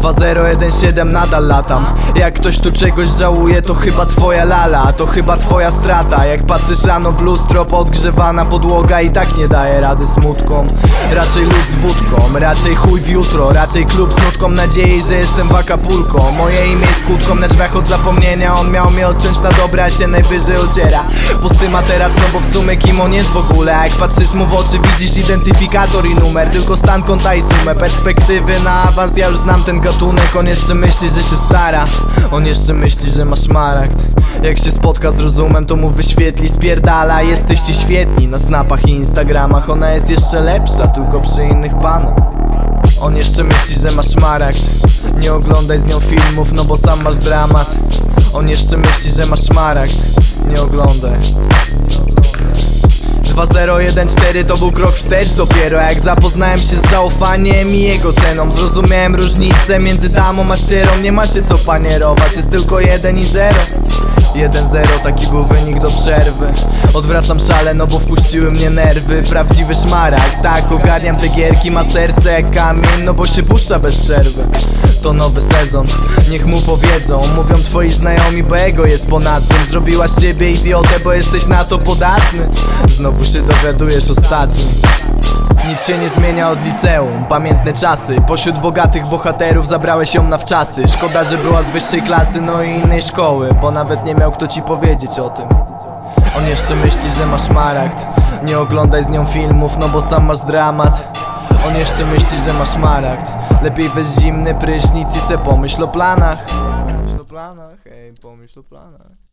2017 nadal latam. Jak ktoś tu czegoś żałuje to chyba twoja lala To chyba twoja strata. Jak patrzysz rano w lustro podgrzewana podłoga I tak nie daje rady smutkom. Raczej lud z wódką, raczej chuj w jutro Raczej klub z nutką. Nadziei, że jestem wakapulką Moje imię jest kłódką na drzwiach od zapomnienia On miał mnie odciąć na dobre, a się najwyżej ociera. Pusty materac, no bo w sumie kim on jest w ogóle? Jak patrzysz mu w oczy widzisz identyfikator i numer. Tylko stan konta i sumę. Perspektywy na awans, ja już znam ten gatunek On jeszcze myśli, że się stara. On jeszcze myśli, że ma szmaragd. Jak się spotka z rozumem, to mu wyświetli Spierdala, jesteście świetni Na snapach i instagramach. Ona jest jeszcze lepsza, tylko przy innych panach. On jeszcze myśli, że masz szmaragd. Nie oglądaj z nią filmów, no bo sam masz dramat. On jeszcze myśli, że masz szmaragd. Nie oglądaj 2014 to był krok wstecz dopiero Jak zapoznałem się z zaufaniem i jego ceną. Zrozumiałem różnicę między damą a ścierą Nie ma się co panierować, jest tylko 1 i 0 1-0, taki był wynik do przerwy. Odwracam szale, no bo wpuściły mnie nerwy. Prawdziwy szmarak, tak, ogarniam te gierki. Ma serce jak kamień, no bo się puszcza bez przerwy. To nowy sezon, niech mu powiedzą. Mówią twoi znajomi, bo ego jest ponad tym Zrobiłaś ciebie idiotę, bo jesteś na to podatny. Znowu się dowiadujesz ostatni nic się nie zmienia od liceum, pamiętne czasy. Pośród bogatych bohaterów zabrałeś ją na wczasy. Szkoda, że była z wyższej klasy, no i innej szkoły Bo nawet nie miał kto ci powiedzieć o tym. On jeszcze myśli, że masz maragd Nie oglądaj z nią filmów, no bo sam masz dramat. On jeszcze myśli, że masz maragd Lepiej weź zimny prysznic i se pomyśl o planach. Pomyśl o planach, hej, pomyśl o planach